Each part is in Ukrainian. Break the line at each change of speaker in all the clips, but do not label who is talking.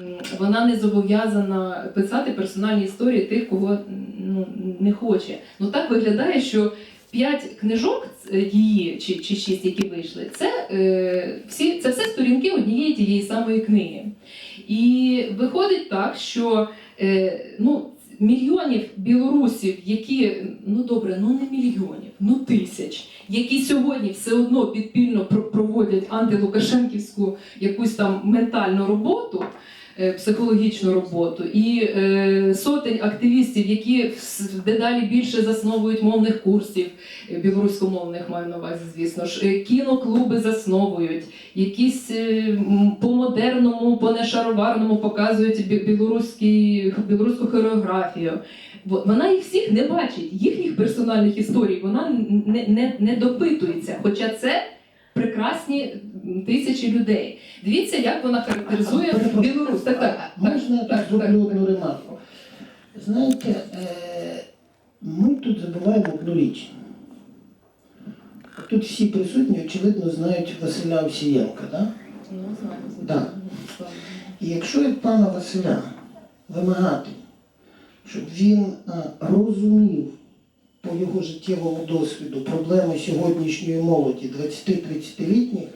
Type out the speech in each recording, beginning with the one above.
М, Вона не зобов'язана писати персональні історії тих, кого ну, не хоче. Ну так виглядає, що п'ять книжок е, її чи, чи шість, які вийшли, це, е, всі, це все сторінки однієї тієї самої книги. І виходить так, що е, ну, мільйонів білорусів, які ну добре, ну не мільйонів, ну тисяч, які сьогодні все одно підпільно про- проводять антилукашенківську якусь там ментальну роботу. Е, Психологічну роботу і е, сотень активістів, які дедалі більше засновують мовних курсів, е, білоруськомовних маю на увазі, звісно ж, кіноклуби засновують, якісь по-модерному, по-нешароварному показують бі- білоруський, білоруську хореографію. Вона їх всіх не бачить, їхніх персональних історій вона не, не, не допитується. Хоча це прекрасні тисячі людей. Дивіться, як вона характеризує Білорусь. Так, так,
Можна я
так,
зроблю одну ремарку? Знаєте, е, ми тут забуваємо одну річ. Тут всі присутні, очевидно, знають Василя Овсієнка, так?
Ну, знаємо,
Да. І якщо від пана Василя вимагати, щоб він розумів по його життєвому досвіду проблеми сьогоднішньої молоді 20-30-літніх,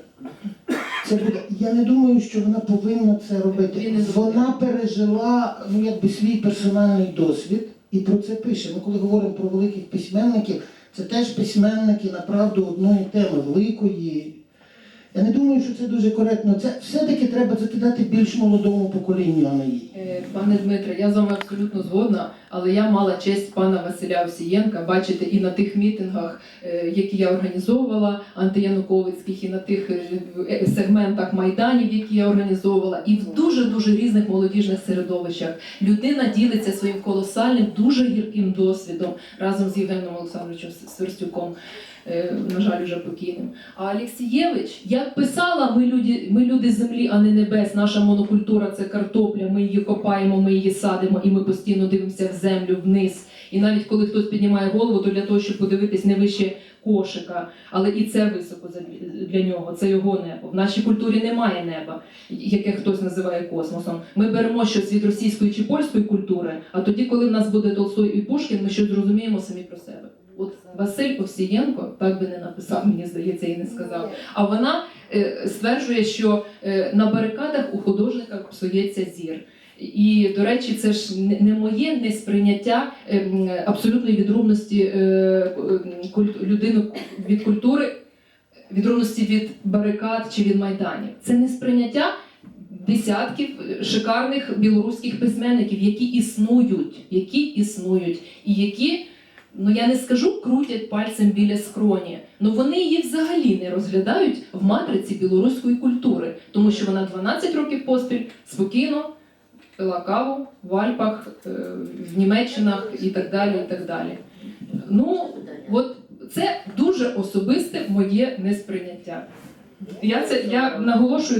це буде. Я не думаю, що вона повинна це робити. Вона пережила ну, якби свій персональний досвід і про це пише. Ми коли говоримо про великих письменників, це теж письменники направду одної теми великої. Я не думаю, що це дуже коректно. Це все-таки треба закидати більш молодому поколінню, а не їй.
Е, Пане Дмитре, я з вами абсолютно згодна, але я мала честь пана Василя Овсієнка бачити і на тих мітингах, е, які я організовувала, антиянуковицьких, і на тих е, е, сегментах майданів, які я організовувала, і в дуже дуже різних молодіжних середовищах. Людина ділиться своїм колосальним, дуже гірким досвідом разом з Євгеном Олександровичем Сверстюком. На жаль, уже покійним. А Олексієвич, як писала, ми люди, ми люди землі, а не небес. Наша монокультура це картопля. Ми її копаємо, ми її садимо, і ми постійно дивимося в землю вниз. І навіть коли хтось піднімає голову, то для того, щоб подивитись не вище кошика, але і це високо для нього. Це його небо. В нашій культурі немає неба, яке хтось називає космосом. Ми беремо щось від російської чи польської культури, а тоді, коли в нас буде Толстой і Пушкін, ми щось зрозуміємо самі про себе. От Василь Овсієнко так би не написав, мені здається, і не сказав. А вона е, стверджує, що е, на барикадах у художника псується зір. І, до речі, це ж не моє несприйняття е, абсолютної відрубності е, людини від культури, відрубності від барикад чи від майданів. Це несприйняття десятків шикарних білоруських письменників, які існують, які існують, і які ну я не скажу крутять пальцем біля скроні, але вони її взагалі не розглядають в матриці білоруської культури, тому що вона 12 років поспіль спокійно пила каву в Альпах, е, в Німеччинах і так далі. і так далі. Ну, от це дуже особисте моє несприйняття. Я це я наголошую